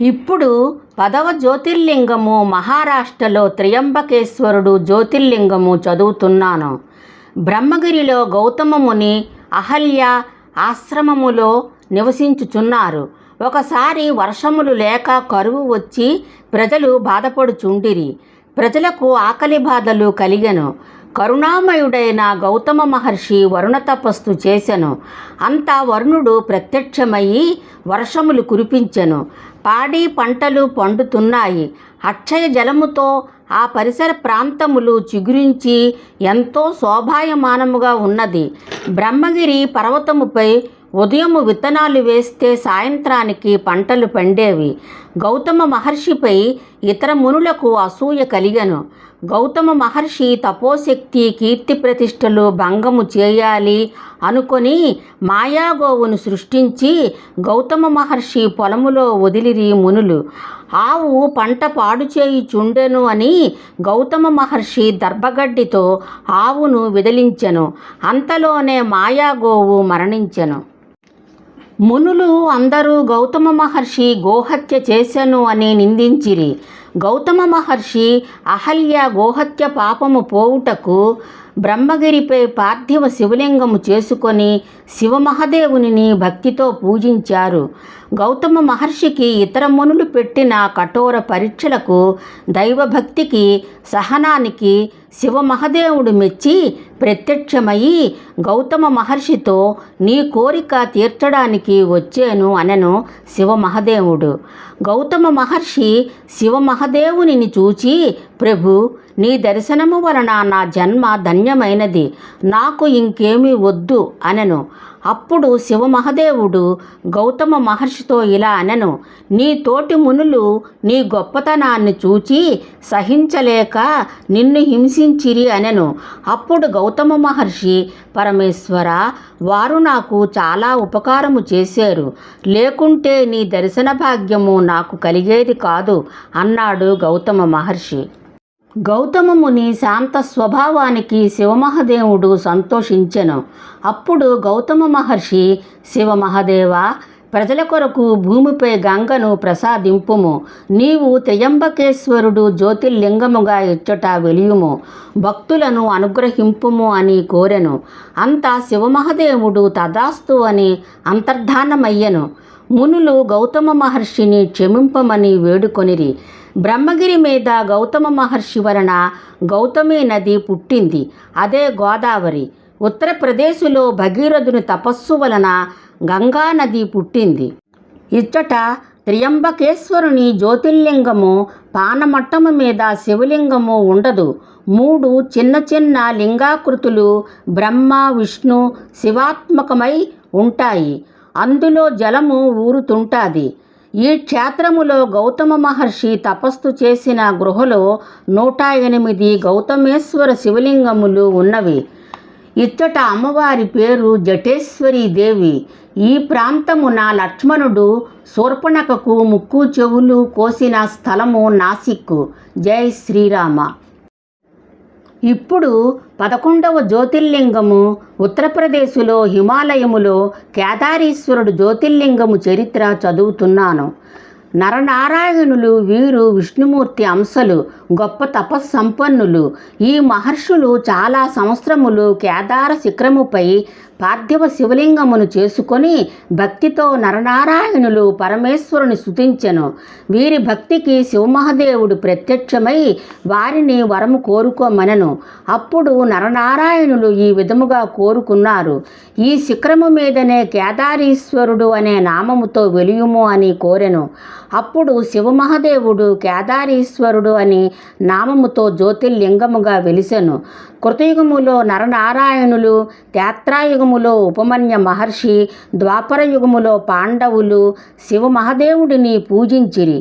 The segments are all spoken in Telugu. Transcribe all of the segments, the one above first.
ఇప్పుడు పదవ జ్యోతిర్లింగము మహారాష్ట్రలో త్రియంబకేశ్వరుడు జ్యోతిర్లింగము చదువుతున్నాను. బ్రహ్మగిరిలో గౌతమముని అహల్య ఆశ్రమములో నివసించుచున్నారు. ఒకసారి వర్షములు లేక కరువు వచ్చి ప్రజలు బాధపడుచుండిరి. ప్రజలకు ఆకలి బాధలు కలిగను. కరుణామయుడైన గౌతమ మహర్షి వరుణ తపస్సు చేసెను. అంత వరుణుడు ప్రత్యక్షమయ్యి వర్షములు కురిపించెను. పాడి పంటలు పండుతున్నాయి. అక్షయ జలముతో ఆ పరిసర ప్రాంతములు చిగురించి ఎంతో శోభాయమానముగా ఉన్నది. బ్రహ్మగిరి పర్వతముపై ఉదయము విత్తనాలు వేస్తే సాయంత్రానికి పంటలు పండేవి. గౌతమ మహర్షిపై ఇతర మునులకు అసూయ కలిగను. గౌతమ మహర్షి తపోశక్తి కీర్తి ప్రతిష్టలు భంగము చేయాలి అనుకొని మాయాగోవును సృష్టించి గౌతమ మహర్షి పొలములో వదిలిరి మునులు. ఆవు పంట పాడు చేయుచుండెను అని గౌతమ మహర్షి దర్భగడ్డితో ఆవును విదిలించెను. అంతలోనే మాయాగోవు మరణించెను. మునులు అందరూ గౌతమ మహర్షి గోహత్య చేశను అని నిందించిరి. గౌతమ మహర్షి అహల్య గోహత్య పాపము పోవుటకు బ్రహ్మగిరిపై పార్థివ శివలింగము చేసుకొని శివమహదేవునిని భక్తితో పూజించారు. గౌతమ మహర్షికి ఇతర మునులు పెట్టిన కఠోర పరీక్షలకు దైవభక్తికి సహనానికి శివమహదేవుడు మెచ్చి ప్రత్యక్షమయ్యి గౌతమ మహర్షితో నీ కోరిక తీర్చడానికి వచ్చాను అనను శివమహదేవుడు. గౌతమ మహర్షి శివమహదేవునిని చూచి ప్రభు నీ దర్శనము వలన నా జన్మ ధన్యమైనది. నాకు ఇంకేమీ వద్దు అనెను. అప్పుడు శివమహదేవుడు గౌతమ మహర్షితో ఇలా అనను. నీ తోటి మునులు నీ గొప్పతనాన్ని చూచి సహించలేక నిన్ను హింసించిరి అనెను. అప్పుడు గౌతమ మహర్షి పరమేశ్వర వారు నాకు చాలా ఉపకారము చేశారు. లేకుంటే నీ దర్శన భాగ్యము నాకు కలిగేది కాదు అన్నాడు గౌతమ మహర్షి. గౌతమముని శాంత స్వభావానికి శివమహదేవుడు సంతోషించెను. అప్పుడు గౌతమ మహర్షి శివమహదేవ ప్రజల కొరకు భూమిపై గంగను ప్రసాదింపుము. నీవు త్రయంబకేశ్వరుడు జ్యోతిర్లింగముగా ఇచ్చట వెలియుము. భక్తులను అనుగ్రహింపుము అని కోరెను. అంత శివమహదేవుడు తదాస్తు అని అంతర్ధానమయ్యను. మునులు గౌతమ మహర్షిని క్షమింపమని వేడుకొనిరి. బ్రహ్మగిరి మీద గౌతమ మహర్షి వలన గౌతమి నది పుట్టింది. అదే గోదావరి. ఉత్తరప్రదేశ్లో భగీరథుని తపస్సు వలన గంగా నది పుట్టింది. ఇచ్చట త్రియంబకేశ్వరుని జ్యోతిర్లింగము పానమట్టము మీద శివలింగము ఉండదు. మూడు చిన్న చిన్న లింగాకృతులు బ్రహ్మ విష్ణు శివాత్మకమై ఉంటాయి. అందులో జలము ఊరుతుంటాది. ఈ క్షేత్రములో గౌతమ మహర్షి తపస్సు చేసిన గృహలో నూట ఎనిమిది గౌతమేశ్వర శివలింగములు ఉన్నవి. ఇచ్చట అమ్మవారి పేరు జటేశ్వరీ దేవి. ఈ ప్రాంతమున లక్ష్మణుడు శూర్పణకకు ముక్కు చెవులు కోసిన స్థలము నాసిక్కు. జై శ్రీరామ. ఇప్పుడు పదకొండవ జ్యోతిర్లింగము ఉత్తరప్రదేశ్లో హిమాలయములో కేదారీశ్వరుడు జ్యోతిర్లింగము చరిత్ర చదువుతున్నాను. నరనారాయణులు వీరు విష్ణుమూర్తి అంశలు గొప్ప తపస్సంపన్నులు. ఈ మహర్షులు చాలా సంవత్సరములు కేదార శిఖరముపై పార్థివ శివలింగమును చేసుకొని భక్తితో నరనారాయణులు పరమేశ్వరుని స్తుతించెను. వీరి భక్తికి శివమహదేవుడు ప్రత్యక్షమై వారిని వరము కోరుకోమనెను. అప్పుడు నరనారాయణులు ఈ విధముగా కోరుకున్నారు. ఈ శిఖరము మీదనే కేదారీశ్వరుడు అనే నామముతో వెలియుము అని కోరెను. అప్పుడు శివమహదేవుడు కేదారీశ్వరుడు అని నామముతో జ్యోతిర్లింగముగా వెలిసెను. కృతయుగములో నరనారాయణులు తేత్రాయుగము యుగములో ఉపమన్య మహర్షి ద్వాపరయుగములో పాండవులు శివమహదేవుడిని పూజించిరి.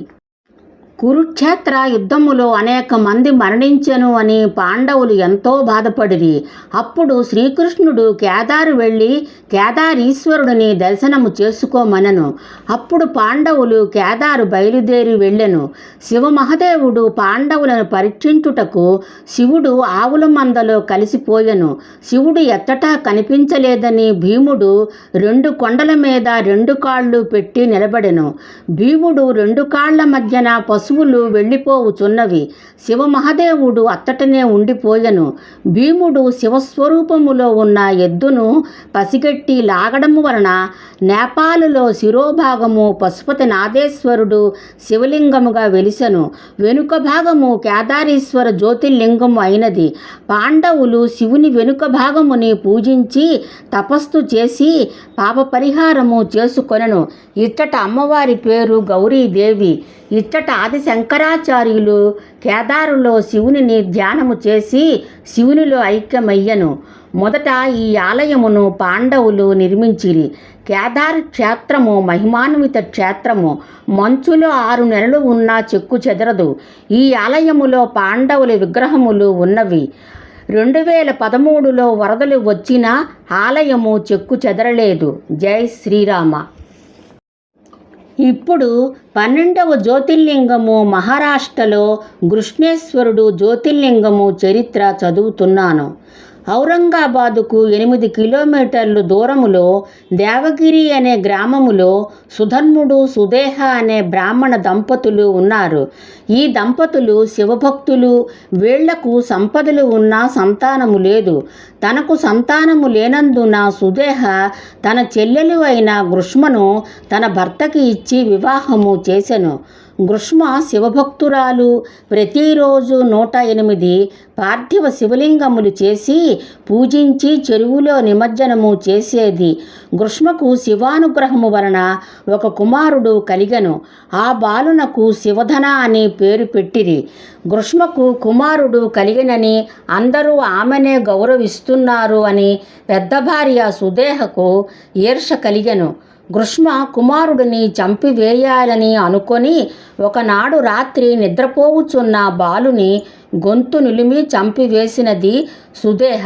కురుక్షేత్ర యుద్ధములో అనేక మంది మరణించెను అని పాండవులు ఎంతో బాధపడిరి. అప్పుడు శ్రీకృష్ణుడు కేదారు వెళ్ళి కేదారీశ్వరుడిని దర్శనము చేసుకోమనను. అప్పుడు పాండవులు కేదారు బయలుదేరి వెళ్ళెను. శివమహదేవుడు పాండవులను పరీక్షించుటకు శివుడు ఆవుల మందలో కలిసిపోయెను. శివుడు ఎత్తటా కనిపించలేదని భీముడు రెండు కొండల మీద రెండు కాళ్ళు పెట్టి నిలబడెను. భీముడు రెండు కాళ్ళ మధ్యన పశువులు వెళ్ళిపోవుచున్నవి. శివమహదేవుడు అత్తటనే ఉండిపోయెను. భీముడు శివస్వరూపములో ఉన్న ఎద్దును పసిగట్టి లాగడము వలన నేపాలులో శిరోభాగము పశుపతి నాదేశ్వరుడు శివలింగముగా వెలిసెను. వెనుక భాగము కేదారీశ్వర జ్యోతిర్లింగము అయినది. పాండవులు శివుని వెనుక భాగముని పూజించి తపస్సు చేసి పాప పరిహారము చేసుకొనెను. ఇచ్చట అమ్మవారి పేరు గౌరీదేవి. ఇచ్చట ఆది శంకరాచార్యులు కేదారులో శివునిని ధ్యానము చేసి శివునిలో ఐక్యమయ్యను. మొదట ఈ ఆలయమును పాండవులు నిర్మించిరి. కేదార్ క్షేత్రము మహిమాన్విత క్షేత్రము. మంచులో ఆరు నెలలు ఉన్నా చెక్కు చెదరదు. ఈ ఆలయములో పాండవుల విగ్రహములు ఉన్నవి. రెండు వేల పదమూడులో వరదలు వచ్చినా ఆలయము చెక్కు చెదరలేదు. జై శ్రీరామ. ఇప్పుడు పన్నెండవ జ్యోతిర్లింగము మహారాష్ట్రలో గృష్ణేశ్వరుడు జ్యోతిర్లింగము చరిత్ర చదువుతున్నాను. ఔరంగాబాదుకు ఎనిమిది కిలోమీటర్లు దూరములో దేవగిరి అనే గ్రామములో సుధన్ముడు సుదేహ అనే బ్రాహ్మణ దంపతులు ఉన్నారు. ఈ దంపతులు శివభక్తులు. వీళ్ళకు సంపదలు ఉన్నా సంతానము లేదు. తనకు సంతానము లేనందున సుదేహ తన చెల్లెలు అయిన గృష్మను తన భర్తకి ఇచ్చి వివాహము చేసెను. గృష్మ శివభక్తురాలు ప్రతిరోజు నూట ఎనిమిది పార్థివ శివలింగములు చేసి పూజించి చెరువులో నిమజ్జనము చేసేది. గృష్మకు శివానుగ్రహము వలన ఒక కుమారుడు కలిగను. ఆ బాలునకు శివధన అని పేరు పెట్టిరి. గృష్మకు కుమారుడు కలిగినని అందరూ ఆమెనే గౌరవిస్తున్నారు అని పెద్ద భార్య సుదేహకు ఈర్ష కలిగను. గృష్మ కుమారుడిని చంపివేయాలని అనుకొని ఒకనాడు రాత్రి నిద్రపోవుచున్న బాలుని గొంతు నిలిమి చంపివేసినది సుదేహ.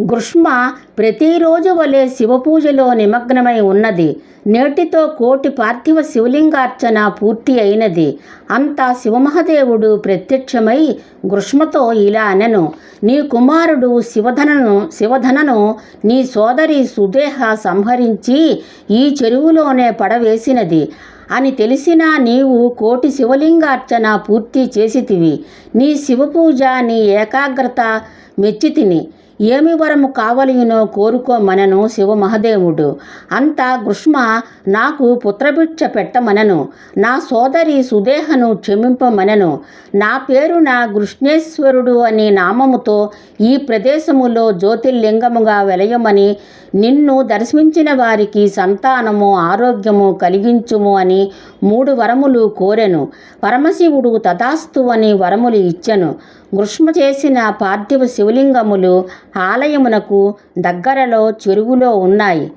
గృష్మ ప్రతిరోజు వలె శివపూజలో నిమగ్నమై ఉన్నది. నేటితో కోటి పార్థివ శివలింగార్చన పూర్తి అయినది. అంతా శివమహదేవుడు ప్రత్యక్షమై గ్రుష్మతో ఇలా అనెను. నీ కుమారుడు శివధనను శివధనను నీ సోదరి సుదేహ సంహరించి ఈ చెరువులోనే పడవేసినది. అని తెలిసినా నీవు కోటి శివలింగార్చన పూర్తి చేసితివి. నీ శివపూజ నీ ఏకాగ్రత మెచ్చితిని. ఏమి వరము కావలియునో కోరుకోమనను శివమహదేవుడు అంతా గృష్మ నాకు పుత్రభిక్ష పెట్టమనను. నా సోదరి సుదేహను క్షమింపమనను. నా పేరున కృష్ణేశ్వరుడు అనే నామముతో ఈ ప్రదేశములో జ్యోతిర్లింగముగా వెలయమని నిన్ను దర్శించిన వారికి సంతానము ఆరోగ్యము కలిగించుము అని మూడు వరములు కోరెను. పరమశివుడు తథాస్తు అని వరములు ఇచ్చెను. గృష్మ చేసిన పార్థివ శివలింగములు ఆలయమునకు దగ్గరలో చెరువులో ఉన్నాయి.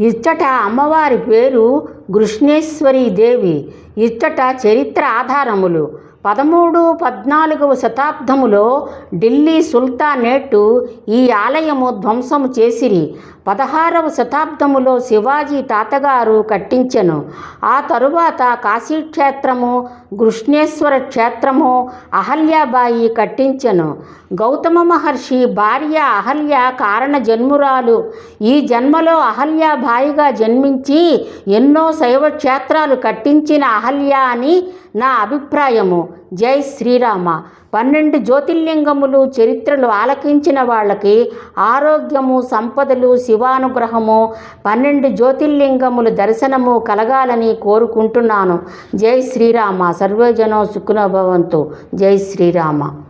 ఇచ్చట అమ్మవారి పేరు కృష్ణేశ్వరి దేవి ఇచ్చట చరిత్ర ఆధారములు. పదమూడు పద్నాలుగవ శతాబ్దములో ఢిల్లీ సుల్తానేటు ఈ ఆలయము ధ్వంసము చేసిరి. పదహారవ శతాబ్దములో శివాజీ తాతగారు కట్టించెను. ఆ తరువాత కాశీక్షేత్రము కృష్ణేశ్వర క్షేత్రము అహల్యాబాయి కట్టించెను. గౌతమ మహర్షి భార్య అహల్య కారణ జన్మురాలు. ఈ జన్మలో అహల్యాబాయిగా జన్మించి ఎన్నో శైవ క్షేత్రాలు కట్టించిన అహల్య అని నా అభిప్రాయము. జై శ్రీరామ. పన్నెండు జ్యోతిర్లింగములు చరిత్రలు ఆలకించిన వాళ్ళకి ఆరోగ్యము సంపదలు శివానుగ్రహము పన్నెండు జ్యోతిర్లింగములు దర్శనము కలగాలని కోరుకుంటున్నాను. జై శ్రీరామ. సర్వజనో సుఖనభవంతు జై శ్రీరామ.